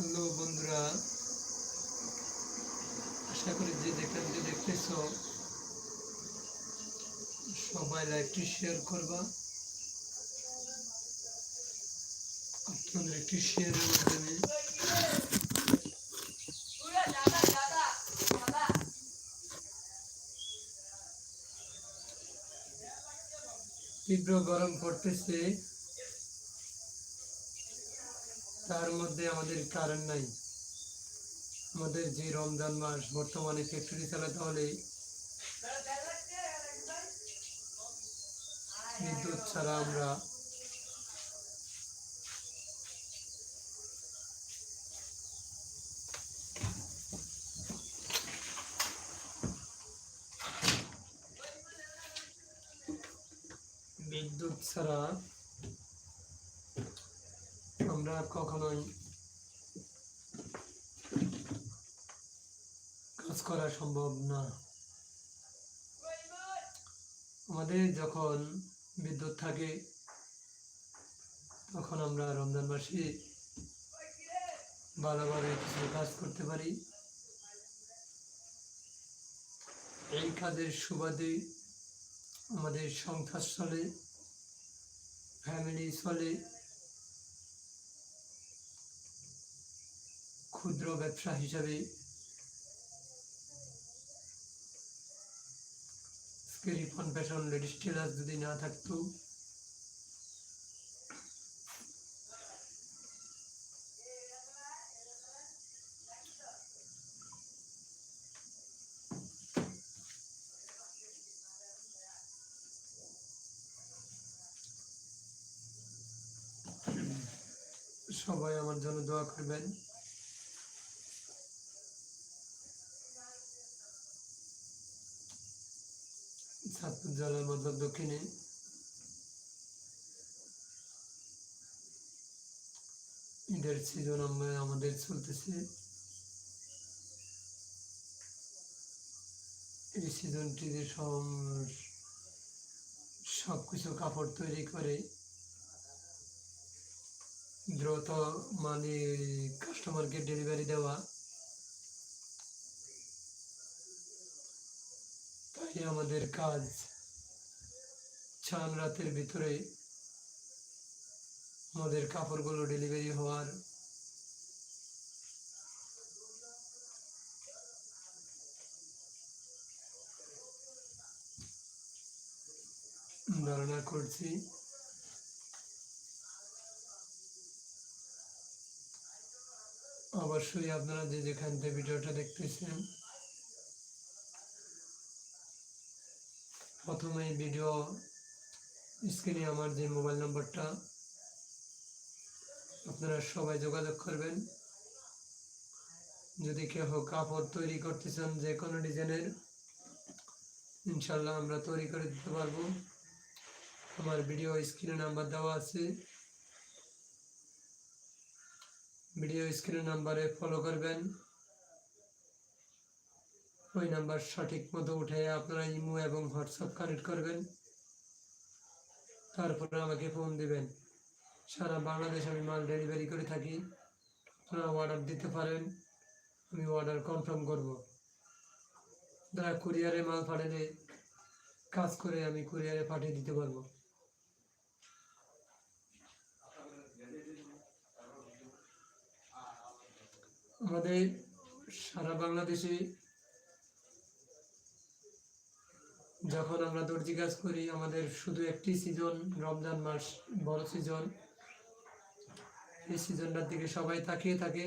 Hello বন্ধুরা, আশা করি যে যেখান থেকে দেখতেছ, সবাই লাইভটি শেয়ার করবা। আপনাদের একটি শেয়ারের মাধ্যমে। তীব্র গরম পড়তেছে। তার মধ্যে আমাদের কারেন্ট নাই। আমাদের যে রমজান মাস, বর্তমানে ফ্যাক্টরি চালাতে হলে বিদ্যুৎ ছাড়া আমরা বিদ্যুৎ ছাড়া আমরা কখনোই কাজ করা সম্ভব না আমাদের যখন বিদ্যুৎ থাকে, তখন আমরা রমজান মাসে ভালোভাবে কিছু কাজ করতে পারি। এই কাজের সুবাদে আমাদের সংসার চলে ফ্যামিলি চলে। ক্ষুদ্র ব্যবসা হিসাবে রিফন ফ্যাশন লেডিস টেলার যদি না থাকতো, সবাই আমার জন্য দোয়া করবেন। চাঁদপুর জেলার মধ্যে দক্ষিণে। ঈদের সিজন আমরা আমাদের চলতেছে। এই সিজনটিতে সব কিছু কাপড় তৈরি করে। দ্রুত মানে কাস্টমারকে ডেলিভারি দেওয়া। তাই আমাদের কাজ চান রাতের ভিতরে আমাদের কাপড়গুলো ডেলিভারি হওয়ার ধারণা করছি। অবশ্যই আপনারা যে যেখান থেকে ভিডিওটা দেখতেছেন প্রথমে ভিডিও স্ক্রিনে আমার যে মোবাইল নম্বরটা আপনারা সবাই যোগাযোগ করবেন। যদি কেউ কাপড় তৈরি করতে চান যে কোনো ডিজাইনের ইনশাল্লাহ আমরা তৈরি করে দিতে পারব। আমার ভিডিও স্ক্রিনে নাম্বার দেওয়া আছে। ভিডিও স্ক্রিনের নাম্বারে ফলো করবেন। ওই নাম্বার সঠিক মতো উঠে আপনারা ইমো এবং হোয়াটসঅ্যাপ কানেক্ট করবেন। তারপরে আমাকে ফোন দিবেন। সারা বাংলাদেশ আমি মাল ডেলিভারি করে থাকি। আপনারা অর্ডার দিতে পারেন, আমি অর্ডার কনফার্ম করব। যারা কুরিয়ারে মাল পাঠালে কাজ করে আমি কুরিয়ারে পাঠিয়ে দিতে পারব। আমাদের সারা বাংলাদেশে যখন আমরা দর্জি কাজ করি, আমাদের শুধু একটি সিজন রমজান মাস বড় সিজন এই সিজনটার দিকে সবাই তাকিয়ে থাকে।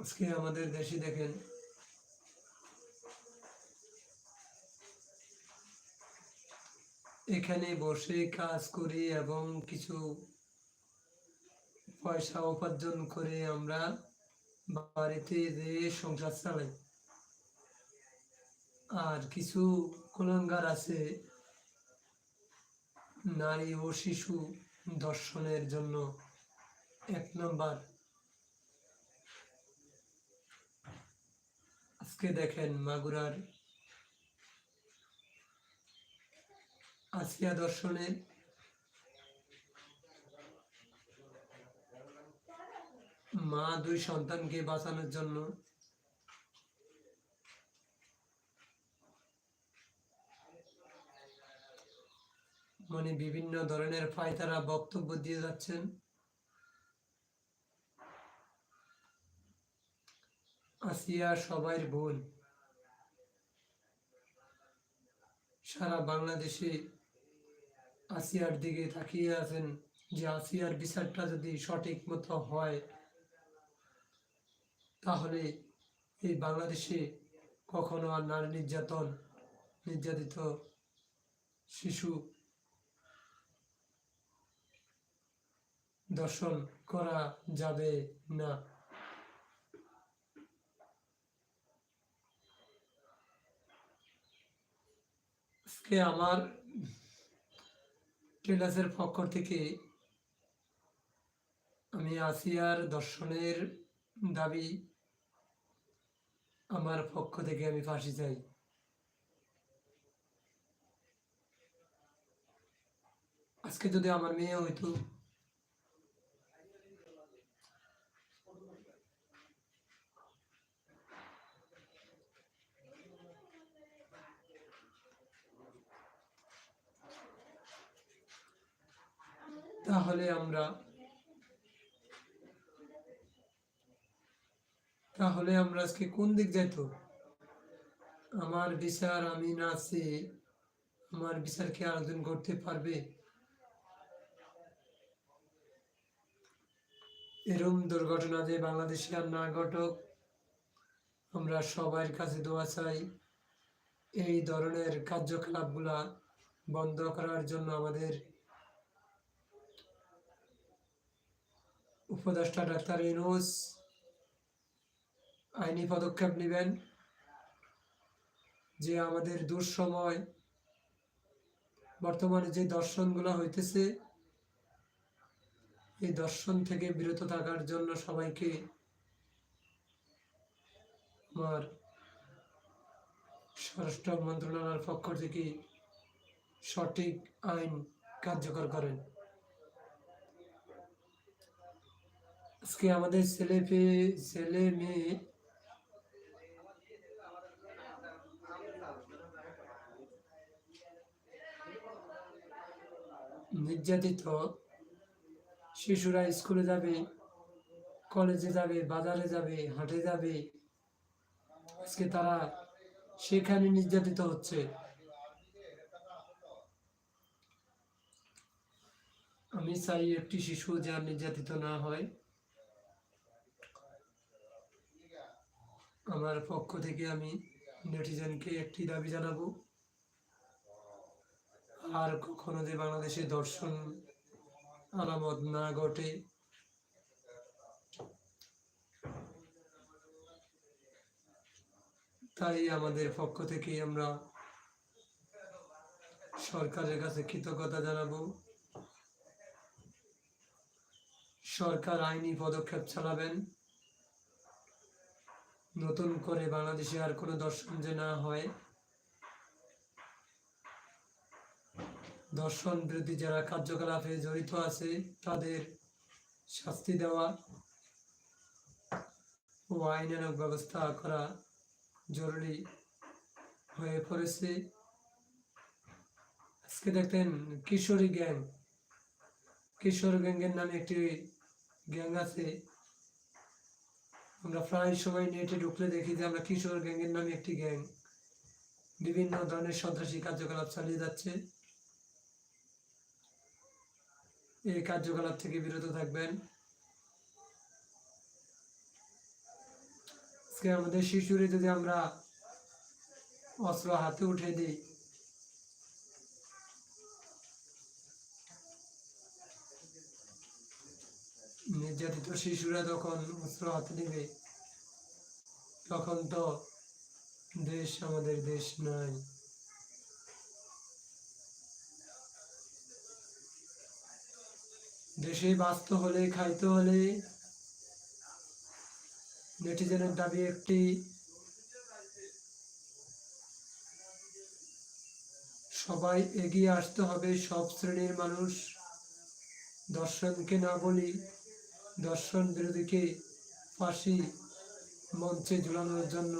আজকে আমাদের দেশে দেখেন এখানে বসে কাজ করি এবং কিছু পয়সা উপার্জন করে আমরা বাড়িতে যেয়ে সংসার চালাই। আর কিছু কুলাঙ্গার আছে, নারী ও শিশু দর্শনের জন্য। এক নম্বর। আজকে দেখেন মাগুরার আসিয়া দর্শনের মা দুই সন্তানকে বাঁচানোর জন্য মানে বিভিন্ন ধরনের ফায়তারা বক্তব্য দিয়ে যাচ্ছেন। আসিয়া সবাই বোন, সারা বাংলাদেশে আসিয়ার দিকে তাকিয়ে আছেন যে আসিয়ার বিচারটা যদি সঠিক মতো হয়, তাহলে এই বাংলাদেশে কখনো আর নারী নির্যাতন, নির্যাতিত শিশু দর্শন করা যাবে না। আমার টেলাসের পক্ষ থেকে আমি আসিয়ার দর্শনের দাবি আমার পক্ষ থেকে আমি ফাঁসি চাই। আজকে যদি আমার মেয়ে হইতো তাহলে আমরা তাহলে আমরা আজকে কোন দিক যাইতো? আমার বিচার আমি না আছি, আমার বিচার কি আয়োজন করতে পারবে? এরম দুর্ঘটনা যে বাংলাদেশে আর না ঘটক, আমরা সবার কাছে দোয়া চাই, এই ধরনের কার্যকলাপগুলা বন্ধ করার জন্য আমাদের উপদেষ্টা ডাক্তার ইনোস আইনি পদক্ষেপ নেবেন যে আমাদের দুঃসময় বর্তমানে যে দর্শনগুলো হইতেছে, এই দর্শন থেকে বিরত থাকার জন্য সবাইকে আমার স্বরাষ্ট্র মন্ত্রণালয়ের পক্ষ থেকে সঠিক আইন কার্যকর করেন। আজকে আমাদের ছেলে পেয়ে, ছেলে মেয়ে নির্যাতিত শিশুরা স্কুলে যাবে, কলেজে যাবে, বাজারে যাবে, হাটে যাবে। আজকে তারা সেখানে নির্যাতিত হচ্ছে। আমি চাই একটি শিশু যা নির্যাতিত না হয়। আমার পক্ষ থেকে আমি নেটিজেনকে একটি দাবি জানাব। আর কখনো যে বাংলাদেশে দর্শন আলামত না ঘটে, তাই আমাদের পক্ষ থেকে আমরা সরকারের কাছে কৃতজ্ঞতা জানাব। সরকার আইনি পদক্ষেপ চালাবেন। নতুন করে বাংলাদেশে আর কোনো দর্শন যে না হয়, দর্শন বিরোধী যারা কার্যকলাপে জড়িত আছে, তাদের শাস্তি দেওয়া ও আইনানুক ব্যবস্থা করা জরুরি হয়ে পড়েছে। আজকে দেখতেন কিশোরী গ্যাং। কিশোর গ্যাংয়ের নামে একটি গ্যাং আছে। আমরা প্রায় সময় নেটে ঢুকলে দেখি যে আমরা কিশোর গ্যাংয়ের নামে একটি গ্যাং। বিভিন্ন ধরনের সন্ত্রাসী কার্যকলাপ চালিয়ে যাচ্ছে। এই কার্যকলাপ থেকে বিরত থাকবেন। আমাদের শিশুরে যদি আমরা অস্ত্র হাতে উঠে দিই নির্যাতিত শিশুরা যখন অস্ত্র হাতে নেবে তখন তো দেশ আমাদের দেশ নয়। দেশে বাঁচতে হলে, খাইতে হলে, নেটিজেনের দাবি একটি। সবাই এগিয়ে আসতে হবে, সব শ্রেণির মানুষ। দর্শনকে না বলি দর্শন বিরোধীকে ফাঁসি মঞ্চে ঝুলানোর জন্য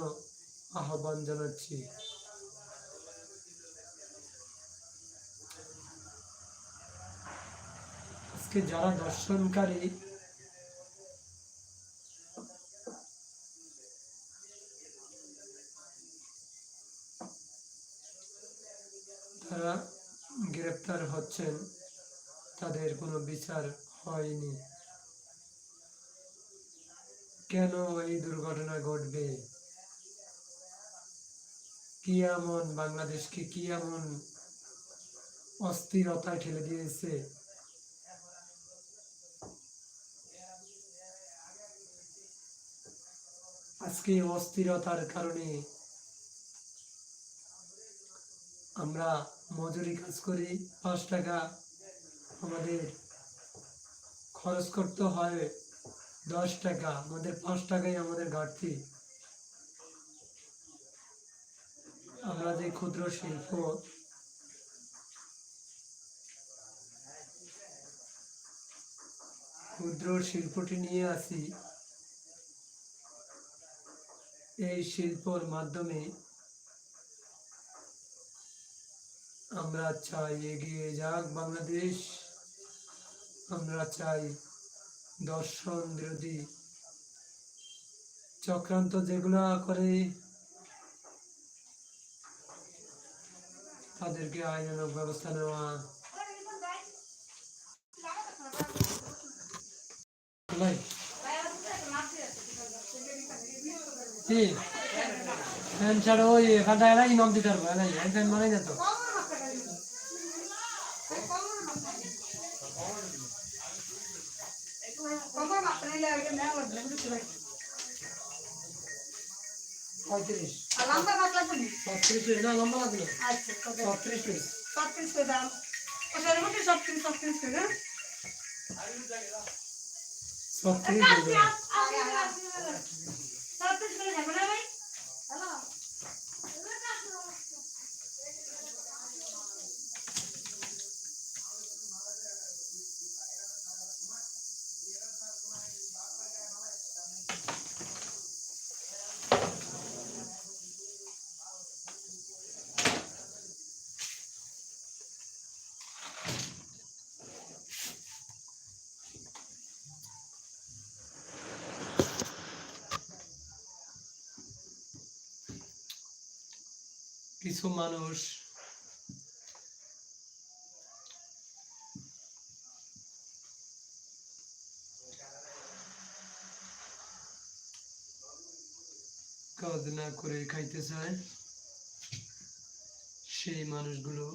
আহ্বান জানাচ্ছি। আজকে যারা দর্শনকারী তারা গ্রেপ্তার হচ্ছেন, তাদের কোনো বিচার হয়নি। কেন এই দুর্ঘটনা ঘটবে? কি এমন বাংলাদেশকে কি এমন অস্থিরতায় ঠেলে দিয়েছে? আজকে অস্থিরতার কারণে আমরা মজুরি কাজ করি, পাঁচ টাকা আমাদের খরচ করতে হয়। দশ টাকা, আমাদের পাঁচ টাকাই আমাদের ঘাটতি। আমরা যে ক্ষুদ্র শিল্প, ক্ষুদ্র শিল্পটি নিয়ে আসি, এই শিল্পর মাধ্যমে আমরা চাই এগিয়ে যাক বাংলাদেশ। আমরা চাই দর্শন বিরোধী চক্রান্ত যেগুলা করে তাদেরকে আইনানুগ ব্যবস্থা নেওয়া। ফ্যান ছাড়া ওই এখানটা এলাই, ইমাম দিতে পারব, এলাই। ফ্যান মানে না তো। পঁয়ত্রিশ। লম্বা ভাত লাগবে নি? ছত্রিশ পিস না লম্বা লাগবে আচ্ছা কত? ছত্রিশ। পিস ছত্রিশ করে দাম ও সরি মধ্যে ছত্রিশ ছত্রিশ করে হ্যাঁ? ছত্রিশ দেবে ছত্রিশ করে যাবে না ভাই? কিছু মানুষ কাজ না করে খাইতে চায় সেই মানুষগুলো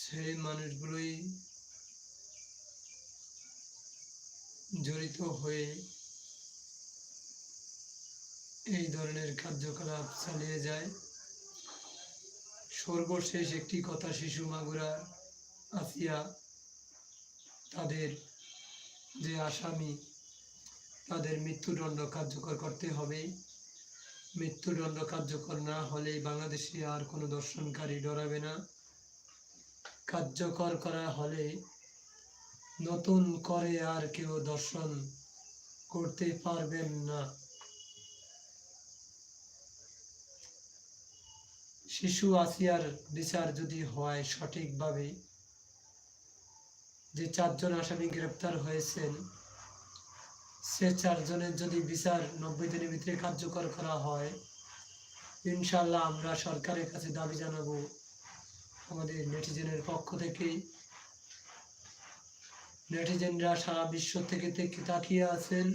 সেই মানুষগুলোই জড়িত হয়ে এই ধরনের কার্যকলাপ চালিয়ে যায়। সর্বশেষ একটি কথা শিশু মাগুরা, আসিয়া তাদের যে আসামি, তাদের মৃত্যুদণ্ড কার্যকর করতে হবে। মৃত্যুদণ্ড কার্যকর না হলে বাংলাদেশে আর কোনো দর্শনকারী ডরাবে না। কার্যকর করা হলে নতুন করে আর কেউ দর্শন করতে পারবেন না। শিশু আসিয়ার বিচার যদি হয় সঠিকভাবে, যে চারজন আসামি গ্রেপ্তার হয়েছেন, সে চারজনের যদি বিচার নব্বই দিনের ভিতরে কার্যকর করা হয় ইনশাল্লাহ আমরা সরকারের কাছে দাবি জানাব, আমাদের নেটিজেনের পক্ষ থেকে। নেটিজেনরা সারা বিশ্ব থেকে থেকে তাকিয়ে আছেন।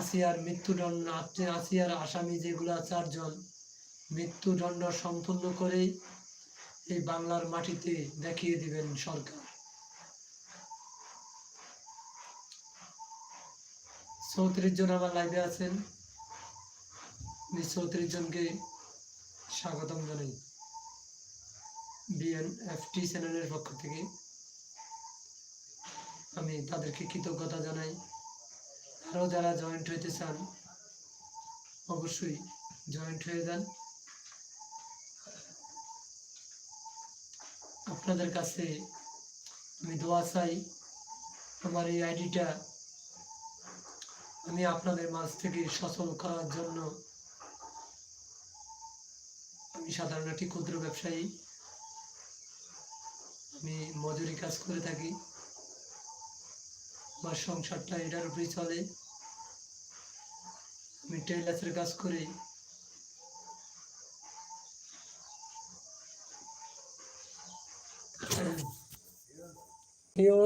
আসিয়ার মৃত্যুদণ্ড, আসিয়ার আসামি যেগুলা চারজন মৃত্যুদণ্ড সম্পূর্ণ করে এই বাংলার মাটিতে দেখিয়ে দিবেন সরকার। চৌত্রিশ জন আমার লাইভে আছেন। আমি চৌত্রিশ জনকে স্বাগতম জানাই। বিএনএফটি চ্যানেলের পক্ষ থেকে। আমি তাদেরকে কৃতজ্ঞতা জানাই। আরও যারা জয়েন্ট হইতে চান, অবশ্যই জয়েন্ট হয়ে যান। আপনাদের কাছে আমি দোয়া চাই আমার এই আইডিটা আমি আপনাদের মাঝ থেকে সচল করার জন্য আমি সাধারণ একটি ক্ষুদ্র ব্যবসায়ী। আমি মজুরি কাজ করে থাকি। আমার সংসারটা এটার উপরেই চলে। আমি টেইলার্সের কাজ করি। প্রিয়